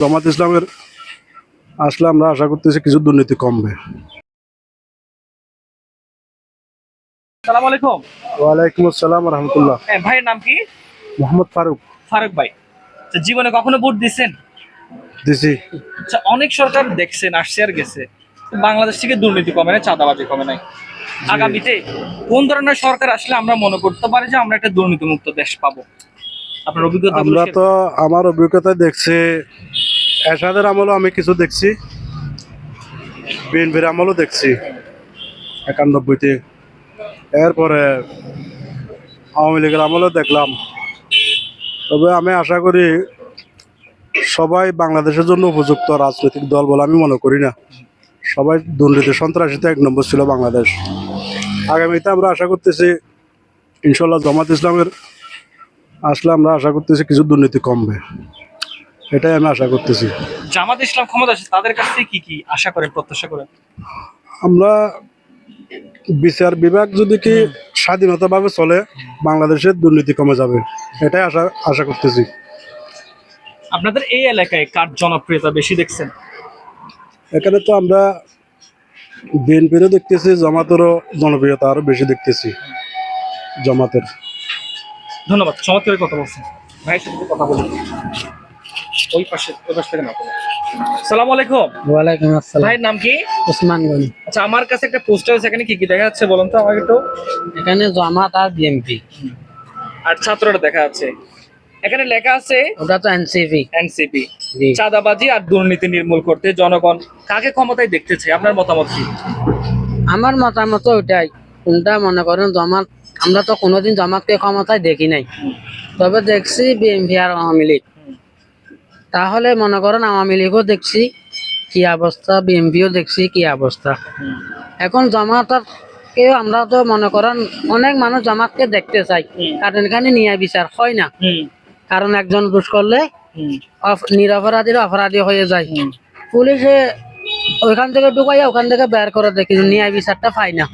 জামাত ইসলামের আসলে আমরা আশা করতেছি কিছু দুর্নীতি কমবে। সালাম আলাইকুম। ওয়ালাইকুম আসসালাম রহমতুল্লাহ। ভাইয়ের নাম কি? মোহাম্মদ ফারুক। ফারুক ভাই। জীবনে কখনো ভোট দিছি। আচ্ছা অনেক সরকার দেখছেন আসছে আর গেছে। বাংলাদেশ থেকে দুর্নীতি কমে চাঁদাবাজি কমে নাই। আগামীতে কোন ধরনের সরকার আসলে আমরা মনে করতে পারি যে আমরা একটা দুর্নীতি মুক্ত দেশ পাবো? আপনার অভিজ্ঞতা আমরা তো আমার অভিজ্ঞতায় দেখছি এরশাদের আমলও আমি কিছু দেখছি বিএনপির আমলও দেখছি একানব্বইতে। এরপরে আওয়ামী লীগের আমলও দেখলাম। তবে আমি আশা করি সবাই বাংলাদেশের জন্য উপযুক্ত রাজনৈতিক দল বলে আমি মনে করি না। সবাই দুর্নীতি সন্ত্রাসীতে এক নম্বর ছিল বাংলাদেশ। আগামীতে আমরা আশা করতেছি ইনশাল্লাহ জামাত ইসলামের আসলে আমরা আশা করতেছি কিছু দুর্নীতি কমবে। এটাই আমি আশা করতেছি। জামাত ইসলাম ক্ষমতা আছে তাদের কাছ থেকে কি কি আশা করেন প্রত্যাশা করেন? আমরা বিচার বিভাগ যদি কি স্বাধীনতাভাবে চলে বাংলাদেশের দুর্নীতি কমে যাবে। এটাই আশা আশা করতেছি। আপনাদের এই এলাকায় কার জনপ্রিয়তা বেশি দেখছেন? এখানে তো আমরা বিএনপিরও দেখতেছি জামাতেরও জনপ্রিয়তা আরও বেশি দেখতেছি। জামাতের। ধন্যবাদ চমৎকার কথা বলছেন। ভাইয়ের সাথে কথা বলুন ওই পাশে ওই পাশ থেকে না সালাম আলাইকুম। ওয়ালাইকুম আসসালাম। ভাইয়ের নাম কি? উসমান গনি। আচ্ছা আমার কাছে একটা পোস্টার আছে এখানে কি কি দেখা যাচ্ছে বলুন তো আমাকে একটু? এখানে জামাত আর বিএমপি আর ছাত্ররা দেখা যাচ্ছে। এখানে লেখা আছে ওটা তো এনসিপি এনসিপি চাঁদাবাজি আর দুর্নীতি নির্মূল করতে জনগণ কাকে ক্ষমতায় দেখতেছে? আপনার মতামত কি? আমার মতামত ওইটাই। কোনটা মনে করেন জামাত আমরা তো কোনোদিন জামাতকে ক্ষমতায় দেখি নাই। তবে দেখছি বিএমপি আর আওয়ামী লীগ। তাহলে মনে করেন আওয়ামী লীগও দেখছি কি অবস্থা বিএমপিও দেখছি কি অবস্থা। এখন জামাত কেউ আমরা তো মনে করেন অনেক মানুষ জামাতকে দেখতে চাই। কারণ এখানে নিয়ে বিচার হয় না। কারণ একজন দোষ করলে নিরপরাধীর অপরাধী হয়ে যায়। পুলিশে ওইখান থেকে ঢুকাইয়া ওখান থেকে বের করে দেখি ন্যায় বিচারটা পাই না।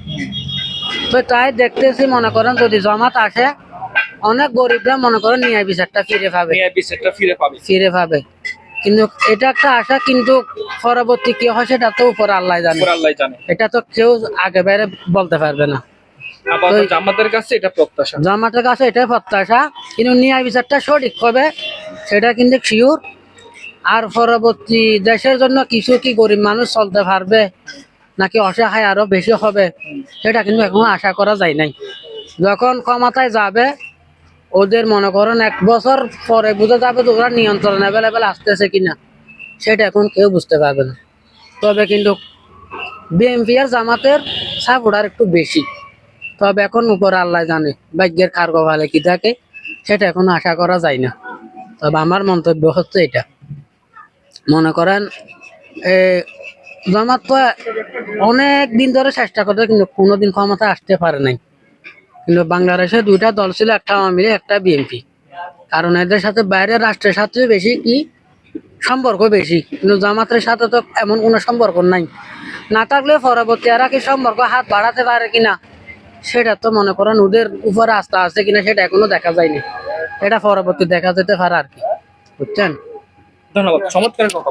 তো তাই দেখতেছি মনে করেন যদি জমাত আসে অনেক গরিবরা মনে করেন ন্যায় বিচারটা ফিরে পাবে। বিচারটা ফিরে পাবে। ফিরে পাবে। কিন্তু এটা একটা আশা কিন্তু পরবর্তী কি হয় সেটা তো উপর আল্লাহ জানে। আল্লাহ জানে। এটা তো কেউ আগে বাইরে বলতে পারবে না। আমাদের কাছে এটা প্রত্যাশা। জামাতের কাছে এটাই প্রত্যাশা কিন্তু ন্যায় বিচারটা সঠিক হবে সেটা কিন্তু শিওর আর পরবর্তী দেশের জন্য কিছু কি গরিব মানুষ চলতে পারবে? নাকি অসহায় আরও বেশি হবে, সেটা কিন্তু এখনও আশা করা যায় নাই। যখন ক্ষমতায় যাবে, ওদের মনে করেন এক বছর পরে বুঝে যাবে যে ওরা নিয়ন্ত্রণ অ্যাভেলেবেল আসতেছে কিনা, সেটা এখন কেউ বুঝতে পারবে না। তবে কিন্তু বিএমপি আর জামাতের সাপোর্টার একটু বেশি। তবে এখন উপর আল্লাহ জানে, ভাগ্যের খার কপালে কি থাকে, সেটা এখন আশা করা যায় না। তবে আমার মন্তব্য হচ্ছে এটা। মনে করেন জামাত তো অনেক দিন ধরে চেষ্টা করতে কিন্তু কোনোদিন ক্ষমতা আসতে পারে নাই। কিন্তু বাংলাদেশে দুইটা দল ছিল, একটা আওয়ামী লীগ, একটা বিএনপি। কারণ এদের সাথে বাইরের রাষ্ট্রের সাথে বেশি কি সম্পর্ক বেশি, কিন্তু জামাতের সাথে তো এমন কোনো সম্পর্ক নাই। না থাকলে পরবর্তী এরা কি সম্পর্ক হাত বাড়াতে পারে কিনা, সেটা তো মনে করেন ওদের উপরে আস্থা আছে কিনা, সেটা এখনও দেখা যায়নি। এটা পরবর্তী দেখা যেতে পারে আর কি। বুঝছেন? ধন্যবাদ। চমৎকার কথা